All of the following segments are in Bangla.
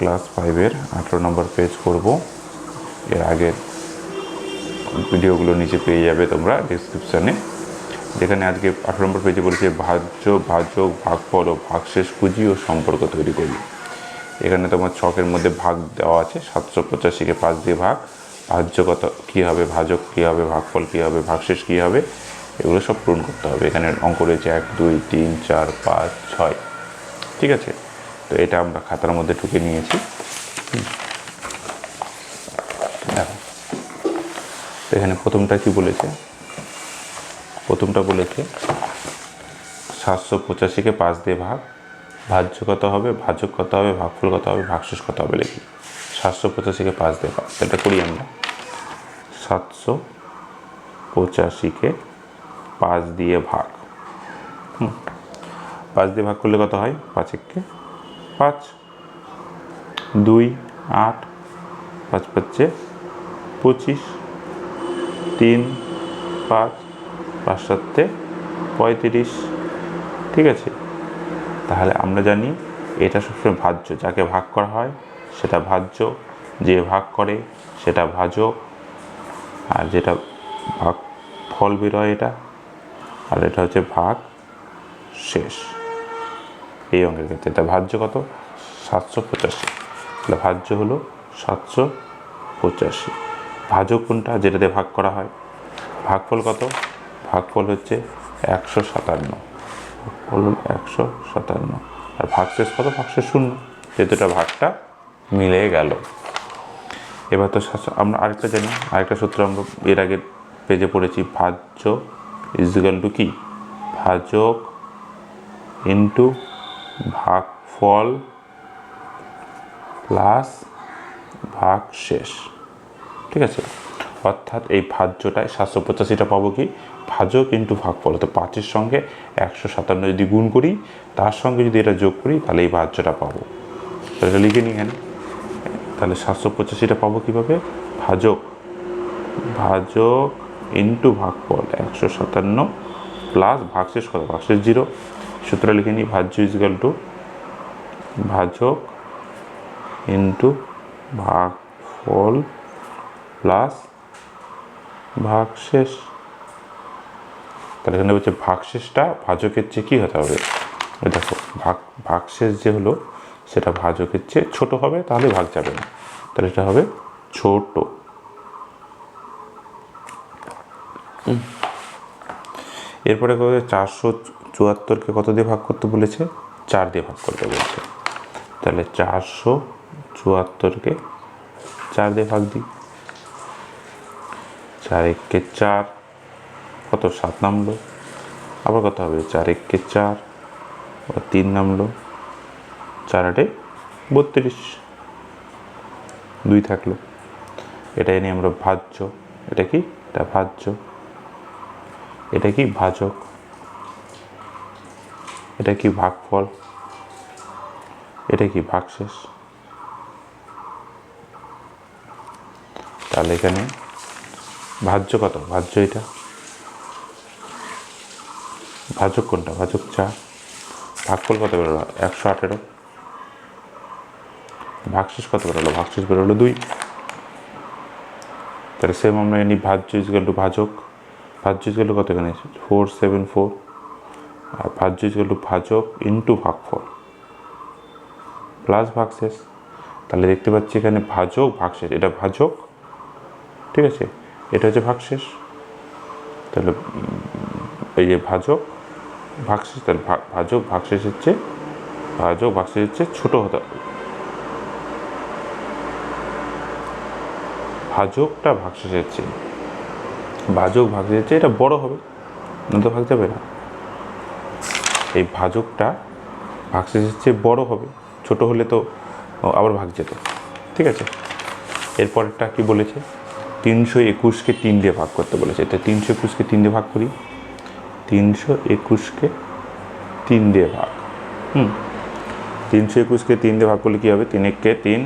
ক্লাস ফাইভের আঠেরো নম্বর পেজ করব। এর আগের ভিডিওগুলো নিচে পেয়ে যাবে তোমরা ডিসক্রিপশানে যেখানে আজকে আঠেরো নম্বর পেজে বলেছে, ভাজ্য ভাজক ভাগফল ও ভাগশেষ পুঁজি ও সম্পর্ক তৈরি করি। এখানে তোমার ছকের মধ্যে ভাগ দেওয়া আছে, সাতশো পঁচাশিকে পাঁচ দিয়ে ভাগ। ভাজ্য কত, কী হবে? ভাজক কী হবে? ভাগফল কী হবে? ভাগশেষ কী হবে? এগুলো সব পূরণ করতে হবে। এখানে অঙ্ক রয়েছে এক, দুই, তিন, চার, পাঁচ, ছয়। ঠিক আছে? তো এটা আমরা খাতার মধ্যে ঢুকে নিয়েছি। এখানে প্রথমটা কি বলেছে? প্রথমটা বলেছে, সাতশো পঁচাশিকে পাঁচ দিয়ে ভাগ, ভাজ্য কত হবে? ভাজক কত হবে? ভাগফল কত হবে? ভাগশেষ কত হবে? লিখি। সাতশো পঁচাশিকে পাঁচ দিয়ে ভাগ। সেটা করি আমরা। সাতশো পঁচাশিকে পাঁচ দিয়ে ভাগ। হুম। পাঁচ দিয়ে ভাগ করলে কত হয়? পাঁচ এককে পাঁচ, দুই, আট, পাঁচ পাঁচে পঁচিশ, তিন, পাঁচ পাঁচ সাতে পঁয়ত্রিশ। ঠিক আছে? তাহলে আমরা জানি এটা সবসময় ভাজ্য। যাকে ভাগ করা হয়, সেটা ভাজ্য। যে ভাগ করে, সেটা ভাজক আর যেটা ভাগ, ফল বেরোয় এটা। আর এটা হচ্ছে ভাগ শেষ। এই অঙ্কের ক্ষেত্রে। এটা ভাজ্য কত? সাতশো পঁচাশি। তাহলে ভাজ্য হলো সাতশো পঁচাশি। ভাজক কোনটা? যেটাতে ভাগ করা হয়। ভাগফল কত? ভাগফল হচ্ছে একশো সাতান্ন। হলো একশো সাতান্ন। আর ভাগশেষ কত? ভাগশেষ শূন্য। যেহেতু এটা ভাগটা মিলে গেল। এবার তো আমরা আরেকটা জানি। আরেকটা সূত্র আমরা এর আগে পেজে পড়েছি, ভাজ্য ইজিক্যাল টু কি? ভাজক ইন্টু ভাগফল প্লাস ভাগ শেষ। ঠিক আছে? অর্থাৎ এই ভাজ্যটায় সাতশো পঁচাশিটা পাবো কি? ভাজক ইন্টু ভাগফল। তো পাঁচের সঙ্গে একশো সাতান্ন যদি গুণ করি, তার সঙ্গে যদি এটা যোগ করি, তাহলে এই ভাজ্যটা পাবো। এটা লিখে নিই তাহলে সাতশো পঁচাশিটা পাবো কীভাবে? ভাজক ভাজক ইন্টু ভাগফল একশো সাতান্ন প্লাস ভাগশেষ কত? ভাগশেষ জিরো। সূত্র লিখে নিই, ভাজ্য ইজিক্যাল টু ভাজক ইন্টু ভাগফল প্লাস ভাগশেষ। তাহলে এখানে বলছে ভাগশেষটা ভাজকের চেয়ে কী হতে হবে? দেখো, ভাগ, ভাগশেষ যে হলো, সেটা ভাজকের চেয়ে ছোট হবে, তাহলে ভাগ যাবে না। তাহলে এটা হবে ছোট। এরপরে চারশো চুয়াত্তরকে কত দিয়ে ভাগ করতে বলেছে? চার দিয়ে ভাগ করতে বলেছে। তাহলে চারশো চুয়াত্তরকে চার দিয়ে ভাগ দিই। চার এককে চার, কত সাত নামলো? আবার কত হবে? চার এককে চার তিন নামলো। চার আটে বত্রিশ। দুই থাকল। এটাই নিয়ে আমরা ভাজ্য। এটা কি? এটা ভাজ্য। এটা কি ভাজক? এটা কি ভাগফল? এটা কি ভাগশেষ? তাহলে এখানে ভাজ্য কত? ভাজ্য এটা? ভাজক কোনটা? ভাজক চা ভাগফল কত বেরোলো? একশো আঠেরো। ভাগশেষ কত বেরোলো? ভাগশেষ বেরোলো দুই। তাহলে সেম আমরা এনি ভাজ্য ইজগাল টু ভাজক। ভাজ্য ইজগাল টু কত এখানে? ফোর সেভেন ফোর আর ভাজ্য ইজগাল টু ভাজক ইন্টু ভাগফল প্লাস ভাগশেষ তাহলে দেখতে পাচ্ছি এখানে ভাজক ভাগশেষ এটা ভাজক ঠিক আছে? এটা হচ্ছে ভাগশেষ তাহলে এই যে ভাজক ভাগশেষ তাহলে ভাজক ভাগশেষ হচ্ছে ভাজক ভাগশেষ হচ্ছে ছোট হতে হবে। ভাজকটা ভাগশেষের চেয়ে ভাজক ভাগশেষের চেয়ে এটা বড় হবে না তো ভাগ যাবে না। এই ভাজকটা ভাগশেষের চেয়ে বড় হবে, ছোট হলে তো আবার ভাগ যেত, ঠিক আছে? এরপরটা কি বলেছে? তিনশো একুশকে তিন দিয়ে ভাগ করতে বলেছে। তো তিনশো একুশকে তিন দিয়ে ভাগ করি। তিনশো একুশকে তিন দিয়ে ভাগ। হুম। তিনশো একুশকে তিন দিয়ে ভাগ করলে কী হবে? তিন এককে তিন।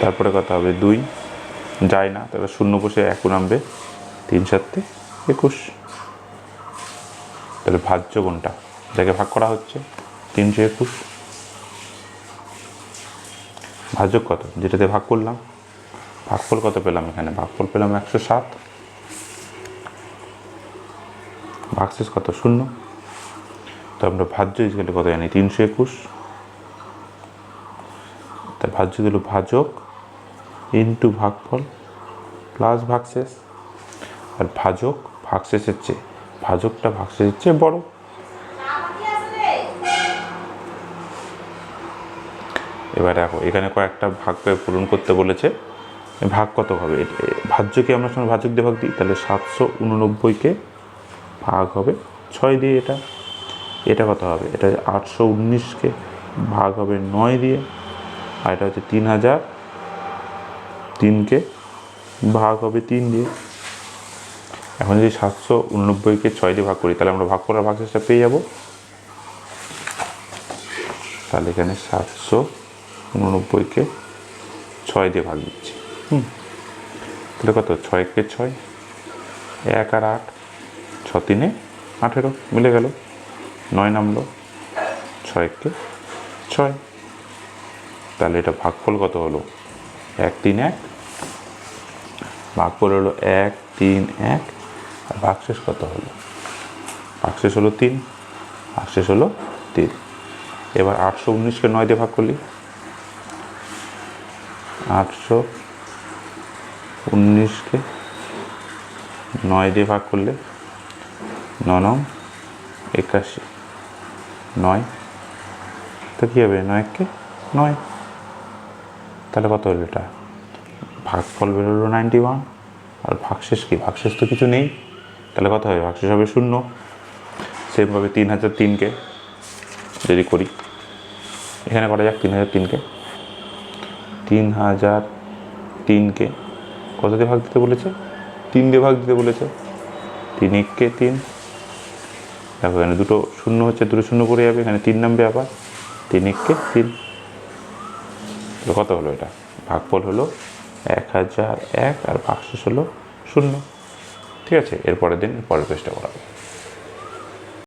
তারপরে কথা হবে? দুই। যায় না। তাহলে শূন্য বসে এক নামবে তিন সাতে একুশ। তাহলে ভাজ্য কোনটা? যাকে ভাগ করা হচ্ছে তিনশো একুশ। ভাজক কত? যেটাতে ভাগ করলাম। ভাগফল কত পেলাম এখানে? ভাগফল পেলাম একশো সাত। ভাগশেষ কত? শূন্য। তো আমরা ভাজ্য ইজকালে কত জানি? তিনশো একুশ। তা ভাজ্য দিল ভাজক ইন্টু ভাগফল প্লাস ভাগশেষ। আর ভাজক, ভাগশেষের চেয়ে ভাজকটা ভাগশেষের চেয়ে বড় এবার দেখো, এখানে কয়েকটা ভাগকে পূরণ করতে বলেছে। ভাগ কত হবে? ভাজ্যকে আমরা সময় ভাজক দিয়ে ভাগ দিই? তাহলে সাতশো উননব্বইকে ভাগ হবে ছয় দিয়ে এটা। এটা কত হবে? এটা আটশো উনিশকে ভাগ হবে নয় দিয়ে। আর এটা হচ্ছে তিন হাজার তিনকে ভাগ হবে তিন দিয়ে। এখন যদি সাতশো উননব্বইকে ছয় দিয়ে ভাগ করি তাহলে আমরা ভাগ করার ভাগশেষটা পেয়ে যাব। তাহলে এখানে সাতশো উননব্বইকে ছয় দিয়ে ভাগ দিচ্ছি। হুম। তাহলে কত? ছয়কে ছয় এক আর আট ছ তিনে আঠেরো মিলে গেল। নয় নামলো ছয়কে ছয়। তাহলে এটা ভাগফল কত হলো? এক তিন এক ভাগফল হলো এক তিন এক আর ভাগশেষ কত হলো? ভাগশেষ হলো তিন ভাগশেষ হলো তিন। এবার আটশো উনিশকে নয় দিয়ে ভাগ করলি। আটশো উনিশকে নয় দিয়ে ভাগ করলে ন একাশি। নয়। তো কী হবে? নয়কে নয়। তাহলে কত হলো এটা? ভাগফল বেরোলো নাইনটি ওয়ান আর ভাগশেষ কি? ভাগশেষ তো কিছু নেই। তাহলে কত হবে ভাগশেষ হবে শূন্য, সেমভাবে তিন হাজার তিনকে যদি করি, এখানে করা যাক তিন হাজার তিনকে। তিন হাজার তিনকে কত দিয়ে ভাগ দিতে বলেছে? তিন দিয়ে ভাগ দিতে বলেছে। তিন এককে তিন, দেখো এখানে দুটো শূন্য হচ্ছে, দুটো শূন্য করে যাবে, এখানে তিন নামবে আবার। তিন। এককে তিন কত হলো এটা? ভাগফল হলো এক হাজার এক আর ভাগশেষ হলো শূন্য। ঠিক আছে এরপরের দিন পরের পেজটা করাবো